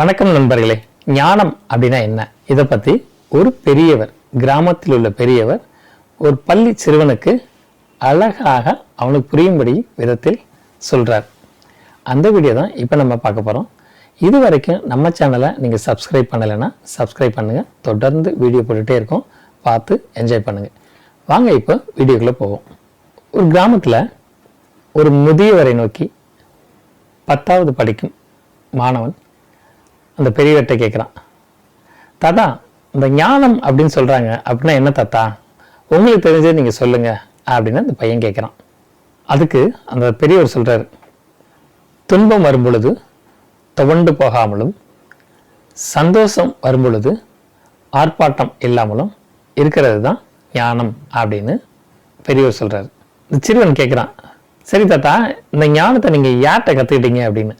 வணக்கம் நண்பர்களே. ஞானம் அப்படின்னா என்ன? இதை பற்றி ஒரு பெரியவர் கிராமத்தில் உள்ள பெரியவர் ஒரு பள்ளி சிறுவனுக்கு அழகாக அவனுக்கு புரியும்படி விதத்தில் சொல்றார். அந்த வீடியோ தான் இப்போ நம்ம பார்க்க போகிறோம் இது வரைக்கும் நம்ம சேனலை நீங்கள் சப்ஸ்கிரைப் பண்ணலைன்னா சப்ஸ்கிரைப் பண்ணுங்கள் தொடர்ந்து வீடியோ போட்டுகிட்டே இருக்கோம். பார்த்து என்ஜாய் பண்ணுங்கள் வாங்க இப்போ வீடியோக்குள்ளே போவோம். ஒரு கிராமத்தில் ஒரு முதியவரை நோக்கி பத்தாவது படிக்கும் மாணவன் அந்த பெரியவர்கிட்ட கேட்குறான் தாத்தா இந்த ஞானம் அப்படின்னு சொல்கிறாங்க அப்படின்னா என்ன தாத்தா? உங்களுக்கு தெரிஞ்சது நீங்கள் சொல்லுங்க அப்படின்னு அந்த பையன் கேட்குறான் அதுக்கு அந்த பெரியவர் சொல்கிறார் துன்பம் வரும்பொழுது துவண்டு போகாமலும் சந்தோஷம் வரும்பொழுது ஆர்ப்பாட்டம் இல்லாமலும் இருக்கிறது தான் ஞானம் அப்படின்னு பெரியவர் சொல்கிறார் இந்த சிறுவன் கேட்குறான் சரி தாத்தா இந்த ஞானத்தை நீங்கள் யார்கிட்ட கற்றுக்கிட்டீங்க அப்படின்னு?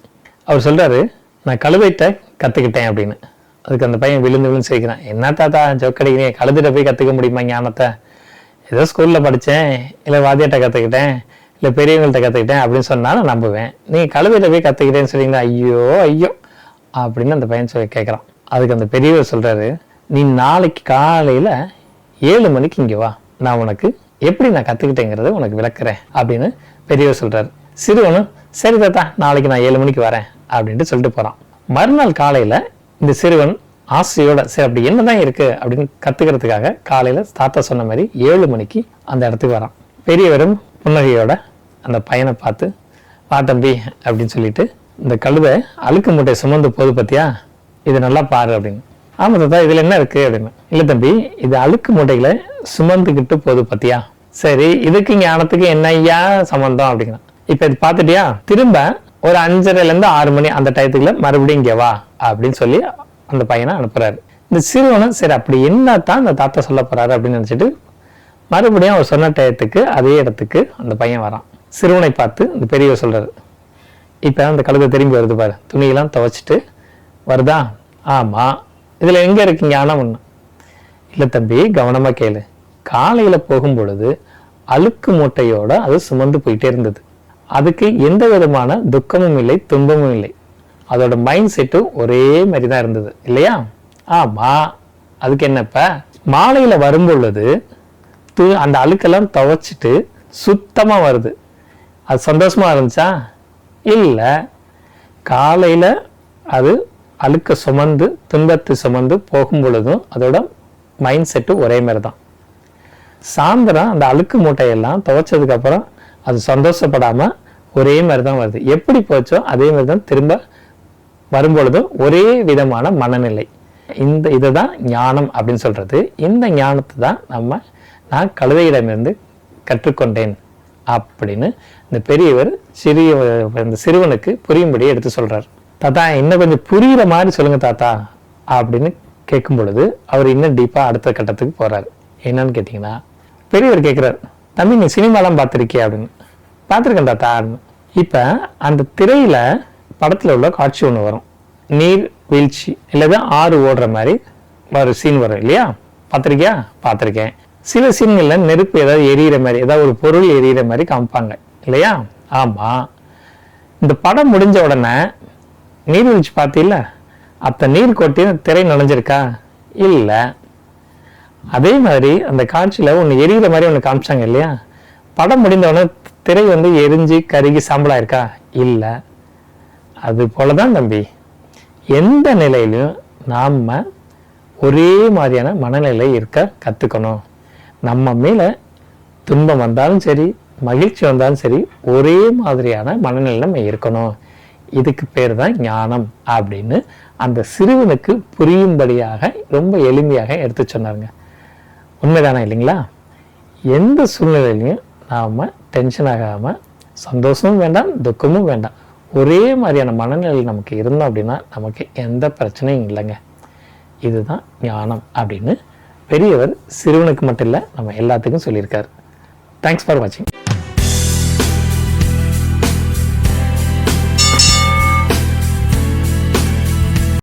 அவர் சொல்கிறாரு நான் கழுதைகிட்ட கற்றுக்கிட்டேன் அப்படின்னு. அதுக்கு அந்த பையன் விழுந்து விழுந்து சிரிக்கிறான். என்ன தாத்தா ஜோக்கடிக்கிறீங்க கழுதிட்ட போய் கற்றுக்க முடியுமா ஞானத்தை? ஏதோ ஸ்கூலில் படித்தேன் இல்லை வாத்தியாட்ட கற்றுக்கிட்டேன் இல்லை பெரியவங்கள்ட்ட கற்றுக்கிட்டேன் அப்படின்னு சொன்னாலும் நம்புவேன். நீங்கள் கழுதையிட்ட போய் கற்றுக்கிட்டேன்னு சொன்னீங்களா ஐயோ ஐயோ அப்படின்னு அந்த பையன் சொல்லி கேட்குறான் அதுக்கு அந்த பெரியவர் சொல்கிறாரு நீ நாளைக்கு காலையில் ஏழு மணிக்கு இங்கே வா. நான் உனக்கு எப்படி நான் கற்றுக்கிட்டேங்கிறத உனக்கு விளக்குறேன் அப்படின்னு பெரியவர் சொல்கிறாரு சிறுவனும் சரி தாத்தா நாளைக்கு நான் ஏழு மணிக்கு வரேன். அப்படின்ட்டு சொல்லிட்டு போகிறான் மறுநாள் காலையில் இந்த சிறுவன் ஆசையோட சரி அப்படி என்னதான் இருக்கு? அப்படின்னு கற்றுக்கிறதுக்காக காலையில் தாத்தா சொன்ன மாதிரி ஏழு மணிக்கு அந்த இடத்துக்கு வரான். பெரியவரும் புன்னகையோட அந்த பையனை பார்த்து வா தம்பி அப்படின்னு சொல்லிட்டு இந்த கழுதை அழுக்கு மூட்டை சுமந்து போது பார்த்தியா இது நல்லா பாரு அப்படின்னு. ஆமாம் தாத்தா இதில் என்ன இருக்கு? அப்படின்னு. இல்லை தம்பி இது அழுக்கு மூட்டைகளை சுமந்துக்கிட்டு போது பார்த்தியா சரி இதுக்கு ஞானத்துக்கு என்ன ஐயா சம்மந்தம் அப்படிங்கிறான். இப்போ இது பார்த்துட்டியா திரும்ப ஒரு அஞ்சரைலேருந்து ஆறு மணி அந்த டயத்துக்குள்ள மறுபடியும் இங்கே வா அப்படின்னு சொல்லி அந்த பையனை அனுப்புறாரு. இந்த சிறுவனும் சரி அப்படி என்ன தான் அந்த தாத்தா சொல்ல போறாரு அப்படின்னு நினச்சிட்டு மறுபடியும் அவர் சொன்ன டயத்துக்கு அதே இடத்துக்கு அந்த பையன் வரான். சிறுவனை பார்த்து இந்த பெரியவர் சொல்கிறாரு இப்போ அந்த கழுதை திரும்பி வருது பாரு. துணியெல்லாம் துவைச்சிட்டு வருதா? ஆமாம் இதில் எங்கே இருக்கீங்க ஆனால் ஒன்று இல்லை தம்பி கவனமாக கேளு. காலையில் போகும் பொழுது அழுக்கு மூட்டையோடு அது சுமந்து போயிட்டே இருந்தது. அதுக்கு எந்த விதமான துக்கமும் இல்லை துன்பமும் இல்லை. அதோட மைண்ட் செட்டு ஒரே மாதிரி தான் இருந்தது. இல்லையா? ஆமா. அதுக்கு என்னப்ப மாலையில் வரும்பொழுது து- அந்த அழுக்கெல்லாம் துவைச்சிட்டு சுத்தமாக வருது. அது சந்தோஷமாக இருந்துச்சா? இல்லை. காலையில் அது அழுக்க சுமந்து துன்பத்தை சுமந்து போகும் பொழுதும் அதோட மைண்ட் செட்டு ஒரே மாதிரி தான். சாயந்தரம் அந்த அழுக்கு மூட்டையெல்லாம் துவைச்சதுக்கப்புறம் அது சந்தோஷப்படாம ஒரே மாதிரி தான் வருது. எப்படி போச்சோ அதே மாதிரி தான் திரும்ப வரும்பொழுதும் ஒரே விதமான மனநிலை. இந்த இதை தான் ஞானம் அப்படின்னு சொல்றது. இந்த ஞானத்தை தான் நம்ம நான் கழுதையிடமிருந்து கற்றுக்கொண்டேன் அப்படின்னு இந்த பெரியவர் சிறிய இந்த சிறுவனுக்கு புரியும்படி எடுத்து சொல்கிறார் தாத்தா இன்னும் கொஞ்சம் புரியுற மாதிரி சொல்லுங்க தாத்தா அப்படின்னு கேட்கும் பொழுது அவர் இன்னும் டீப்பா அடுத்த கட்டத்துக்கு போறாரு. என்னன்னு கேட்டிங்கன்னா பெரியவர் கேட்குறாரு தம்பி நீ சினிமாலாம் பார்த்துருக்கியா? அப்படின்னு. பார்த்துருக்கேன் தாத்தா இப்போ அந்த திரையில் படத்தில் உள்ள காட்சி ஒன்று வரும். நீர் வீழ்ச்சி இல்லது ஆறு ஓடுற மாதிரி ஒரு சீன் வரும் இல்லையா? பார்த்துருக்கியா? பார்த்துருக்கேன். சில சீன்களில் நெருப்பு ஏதாவது எரியிற மாதிரி ஏதாவது ஒரு பொருள் எரியிற மாதிரி காமிப்பாங்க இல்லையா? ஆமாம் இந்த படம் முடிஞ்ச உடனே நீர்வீழ்ச்சி பார்த்தீல்ல? அத்த நீர் கொட்டி திரை நுழைஞ்சிருக்கா? இல்லை. அதே மாதிரி அந்த காட்சியில் ஒன்று எரியிற மாதிரி ஒன்று காமிச்சாங்க இல்லையா? படம் முடிந்த உடனே திரை வந்து எரிஞ்சு கருகி சாம்பலாக இருக்கா? இல்லை. அது போல தான் தம்பி. எந்த நிலையிலும் நாம ஒரே மாதிரியான மனநிலை இருக்க கற்றுக்கணும் நம்ம மேலே துன்பம் வந்தாலும் சரி மகிழ்ச்சி வந்தாலும் சரி ஒரே மாதிரியான மனநிலை நம்ம இருக்கணும். இதுக்கு பேர் தான் ஞானம் அப்படின்னு அந்த சிறுவனுக்கு புரியும்படியாக ரொம்ப எளிமையாக எடுத்து சொன்னாருங்க. உண்மைதானே இல்லைங்களா? எந்த சூழ்நிலையிலையும் நாம் டென்ஷன் ஆகாமல் சந்தோஷமும் வேண்டாம் துக்கமும் வேண்டாம். ஒரே மாதிரியான மனநிலை நமக்கு இருந்தோம் அப்படின்னா நமக்கு எந்த பிரச்சனையும் இல்லைங்க. இதுதான் ஞானம் அப்படின்னு பெரியவர் சிறுவனுக்கு மட்டும் இல்லை நம்ம எல்லாத்துக்கும் சொல்லியிருக்கார். தேங்க்ஸ் ஃபார் வாட்சிங்